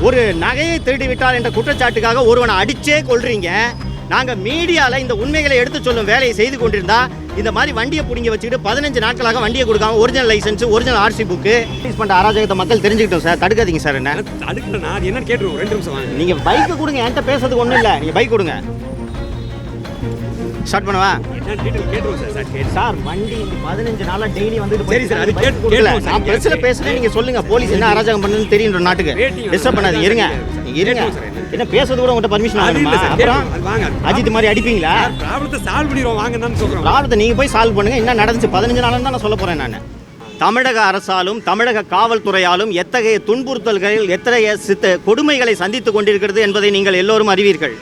ஒரு நகையை திருடி விட்டார் என்ற குற்றச்சாட்டுக்காக ஒருவனை அடிச்சே கொள்றீங்க நாங்க மீடியால இந்த உண்மைகளை எடுத்து சொல்லும் வேலையை செய்து கொண்டிருந்தா இந்த மாதிரி வண்டியை பிடிங்க வச்சுக்கிட்டு பதினஞ்சு நாட்களாக வண்டியை கொடுக்காம original licence original RC book release பண்ற அராஜகத்தை மக்கள் தெரிஞ்சுக்கிட்டோம் சார். தடுக்காதீங்க சார் என்ன? அதுக்கு நான் என்னன்னு கேட்டுருவோம். ரெண்டு நிமிஷம் வாங்க. நீங்க பைக் கொடுங்க. என்கிட்ட பேசுறதுக்கு ஒண்ணும் இல்ல. நீங்க பைக் கொடுங்க. ஸ்டார்ட் பண்ணவா? சார் வண்டி பதினஞ்சு நாளா டெய்லி வந்துட்டு சரி சார், அது சார். நான் பிரஸ்ல பேசுறேன் நீங்க சொல்லுங்க. போலீஸ் என்ன அராஜகம் பண்ணுன்னு தெரியும் நாட்டுக்கு. டிஸ்டர்ப் பண்ணாதீங்க இருங்க. இருங்க. என்ன? பேசுறது கூட உங்கள்கிட்ட பர்மிஷன் ஆகணுமா அப்புறம். அஜித் மாதிரி அடிப்பீங்களா? ப்ராப்ளத்தை சால்வ் பண்ணிடுவோம் வாங்க தான் சொல்கிறோம் ப்ராப்ளத்தை நீங்க போய் சால்வ் பண்ணுங்க. என்ன நடந்துச்சு? பதினஞ்சு நாளும் தான் நான் சொல்ல போறேன் நான். தமிழக அரசாலும் தமிழக காவல்துறையாலும் எத்தகைய துன்புறுத்தல்கள் எத்தகைய சித்த கொடுமைகளை சந்தித்துக் கொண்டிருக்கிறது என்பதை நீங்கள் எல்லோரும் அறிவீர்கள்.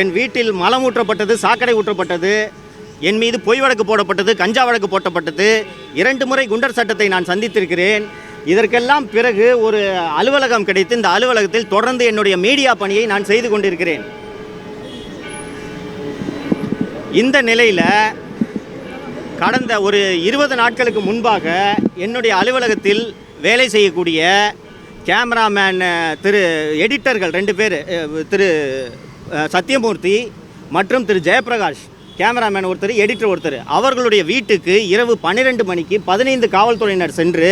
என் வீட்டில் மலம் ஊற்றப்பட்டது சாக்கடை ஊற்றப்பட்டது என் மீது பொய் வழக்கு போடப்பட்டது கஞ்சா வழக்கு போட்டப்பட்டது. இரண்டு முறை குண்டர் சட்டத்தை நான் சந்தித்திருக்கிறேன். இதற்கெல்லாம் பிறகு ஒரு அலுவலகம் கிடைத்து இந்த அலுவலகத்தில் தொடர்ந்து என்னுடைய மீடியா பணியை நான் செய்து கொண்டிருக்கிறேன். இந்த நிலையில் கடந்த ஒரு இருபது நாட்களுக்கு முன்பாக என்னுடைய அலுவலகத்தில் வேலை செய்யக்கூடிய கேமராமேன் திரு எடிட்டர்கள் ரெண்டு பேர் திரு சத்யமூர்த்தி மற்றும் திரு ஜெயபிரகாஷ் கேமராமேன் ஒருத்தர் எடிட்டர் ஒருத்தர் அவர்களுடைய வீட்டுக்கு இரவு பன்னிரெண்டு மணிக்கு பதினைந்து காவல்துறையினர் சென்று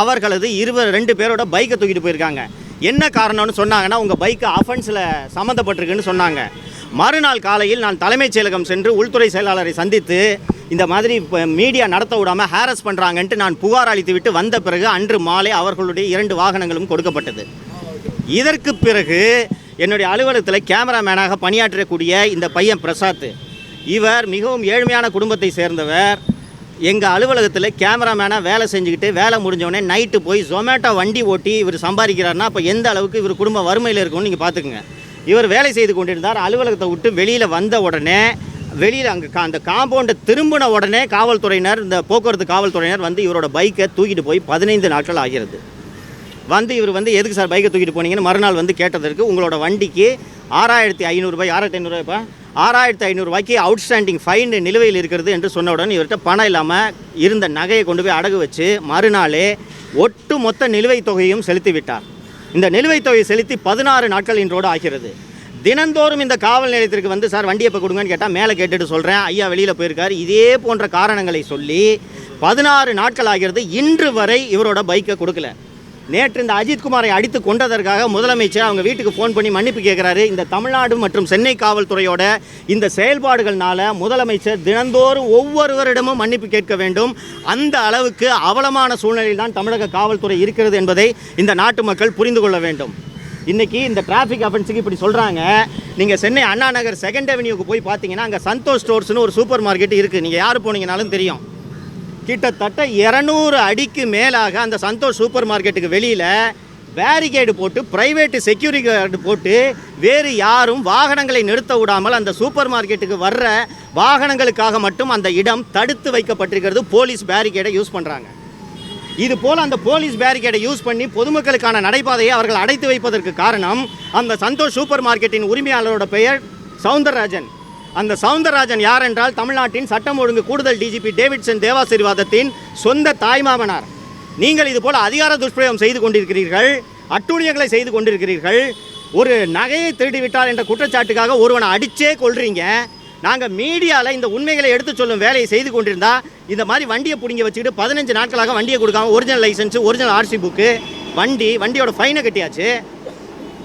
அவர்களது இருவர் ரெண்டு பேரோட பைக்கை தூக்கிட்டு போயிருக்காங்க. என்ன காரணம்னு சொன்னாங்கன்னா உங்கள் பைக்கு அஃபென்ஸில் சம்மந்தப்பட்டிருக்குன்னு சொன்னாங்க. மறுநாள் காலையில் நான் தலைமைச் செயலகம் சென்று உள்துறை செயலாளரை சந்தித்து இந்த மாதிரி இப்போ மீடியா நடத்த விடாமல் ஹாரஸ் பண்ணுறாங்கன்ட்டு நான் புகார் அளித்து விட்டு வந்த பிறகு அன்று மாலை அவர்களுடைய இரண்டு வாகனங்களும் கொடுக்கப்பட்டது. இதற்கு பிறகு என்னுடைய அலுவலகத்தில் கேமராமேனாக பணியாற்றக்கூடிய இந்த பையன் பிரசாத். இவர் மிகவும் ஏழ்மையான குடும்பத்தை சேர்ந்தவர். எங்கள் அலுவலகத்தில் கேமராமேனாக வேலை செஞ்சுக்கிட்டு வேலை முடிஞ்சவொடனே நைட்டு போய் ஜொமேட்டோ வண்டி ஓட்டி இவர் சம்பாதிக்கிறாருன்னா அப்போ எந்த அளவுக்கு இவர் குடும்ப வறுமையில் இருக்கும்னு நீங்கள் பார்த்துக்குங்க இவர் வேலை செய்து கொண்டிருந்தார். அலுவலகத்தை விட்டு வெளியில் வந்த உடனே வெளியில் அங்கே அந்த காம்பவுண்டை திரும்பின உடனே காவல்துறையினர் இந்த போக்குவரத்து காவல்துறையினர் வந்து இவரோட பைக்கை தூக்கிட்டு போய் பதினைந்து நாட்கள் ஆகிறது. வந்து இவர் வந்து எதுக்கு சார் பைக்கை தூக்கிட்டு போனீங்கன்னு மறுநாள் வந்து கேட்டதற்கு உங்களோட வண்டிக்கு ஆறாயிரத்தி ஐநூறுரூபாய் ஆறாயிரத்தி ஐநூறுரூபாய்ப்பா ஆறாயிரத்தி ஐநூறுரூவாய்க்கு அவுட்ஸ்டாண்டிங் ஃபைன் நிலுவையில் இருக்கிறது என்று சொன்னவுடன் இவர்கிட்ட பணம் இல்லாமல் இருந்த நகையை கொண்டு போய் அடகு வச்சு மறுநாளே ஒட்டு மொத்த நிலுவைத் தொகையும் செலுத்தி விட்டார். இந்த நிலுவைத் தொகையை செலுத்தி பதினாறு நாட்கள் இன்றோடு ஆகிறது. தினந்தோறும் இந்த காவல் நிலையத்திற்கு வந்து சார் வண்டி எப்போ கொடுங்கன்னு கேட்டால் மேலே கேட்டுட்டு சொல்கிறேன் ஐயா வெளியில் போயிருக்காரு. இதே போன்ற காரணங்களை சொல்லி பதினாறு நாட்கள் ஆகிறது. இன்று வரை இவரோட பைக்கை கொடுக்கல. நேற்று இந்த அஜித்குமாரை அடித்து கொண்டதற்காக முதலமைச்சர் அவங்க வீட்டுக்கு ஃபோன் பண்ணி மன்னிப்பு கேட்குறாரு. இந்த தமிழ்நாடு மற்றும் சென்னை காவல்துறையோட இந்த செயல்பாடுகள்னால முதலமைச்சர் தினந்தோறும் ஒவ்வொருவரிடமும் மன்னிப்பு கேட்க வேண்டும். அந்த அளவுக்கு அவலமான சூழ்நிலையில் தான் தமிழக காவல்துறை இருக்கிறது என்பதை இந்த நாட்டு மக்கள் புரிந்து கொள்ள வேண்டும். இன்னைக்கு இந்த டிராஃபிக் அஃபென்ஸுக்கு இப்படி சொல்கிறாங்க நீங்கள் சென்னை அண்ணா நகர் செகண்ட் அவென்யூக்கு போய் பார்த்தீங்கன்னா அங்கே சந்தோஷ் ஸ்டோர்ஸ்னு ஒரு சூப்பர் மார்க்கெட் இருக்குது நீங்கள் யார் போனீங்கனாலும் தெரியும். கிட்டத்தட்ட இரநூறு அடிக்கு மேலாக அந்த சந்தோஷ் சூப்பர் மார்க்கெட்டுக்கு வெளியில் பேரிகேடு போட்டு ப்ரைவேட்டு செக்யூரிட்டி கார்டு போட்டு வேறு யாரும் வாகனங்களை நிறுத்த விடாமல் அந்த சூப்பர் மார்க்கெட்டுக்கு வர்ற வாகனங்களுக்காக மட்டும் அந்த இடம் தடுத்து வைக்கப்பட்டிருக்கிறது. போலீஸ் பேரிகேடை யூஸ் பண்ணுறாங்க இது போல் அந்த போலீஸ் பேரிகேடை யூஸ் பண்ணி பொதுமக்களுக்கான நடைபாதையை அவர்கள் அடைத்து வைப்பதற்கு காரணம் அந்த சந்தோஷ் சூப்பர் மார்க்கெட்டின் உரிமையாளரோட பெயர் சவுந்தரராஜன். அந்த சவுந்தரராஜன் யார் என்றால் தமிழ்நாட்டின் சட்டம் ஒழுங்கு கூடுதல் டிஜிபி டேவிட்சன் தேவாசீர்வாதத்தின் சொந்த தாய்மாமனார். நீங்கள் இது போல் அதிகார துஷ்பிரயோகம் செய்து கொண்டிருக்கிறீர்கள் அட்டூழியங்களை செய்து கொண்டிருக்கிறீர்கள் ஒரு நகையை திருடிவிட்டார் என்ற குற்றச்சாட்டுக்காக ஒருவனை அடிச்சே கொள்றீங்க நாங்கள் மீடியாவில் இந்த உண்மைகளை எடுத்து சொல்லும் வேலையை செய்து கொண்டிருந்தா இந்த மாதிரி வண்டியை பிடிங்க வச்சுக்கிட்டு பதினஞ்சு நாட்களாக வண்டியை கொடுக்காம original licence original RC book வண்டி வண்டியோட ஃபைனை கட்டியாச்சு.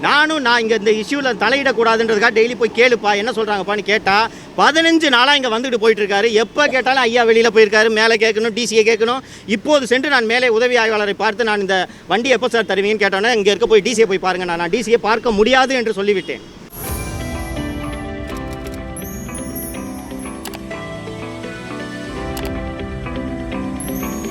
நானும் நான் இங்கே இந்த இஷ்யூவில் தலையிடக்கூடாதுன்றதுக்காக டெய்லி போய் கேளுப்பா. என்ன சொல்கிறாங்கப்பான்னு கேட்டால் பதினஞ்சு நாளாக இங்கே வந்துட்டு போயிட்டுருக்காரு. எப்போ கேட்டாலும் ஐயா வெளியில் போயிருக்காரு மேலே கேட்கணும் டிசியை கேட்கணும். இப்போது சென்று நான் மேலே உதவி ஆய்வாளரை பார்த்து நான் இந்த வண்டி எப்போ சார் தருவீங்கன்னு கேட்டோன்னே இங்கே இருக்க போய் டிசியை போய் பாருங்க நான். டிசியை பார்க்க முடியாது என்று சொல்லிவிட்டேன்.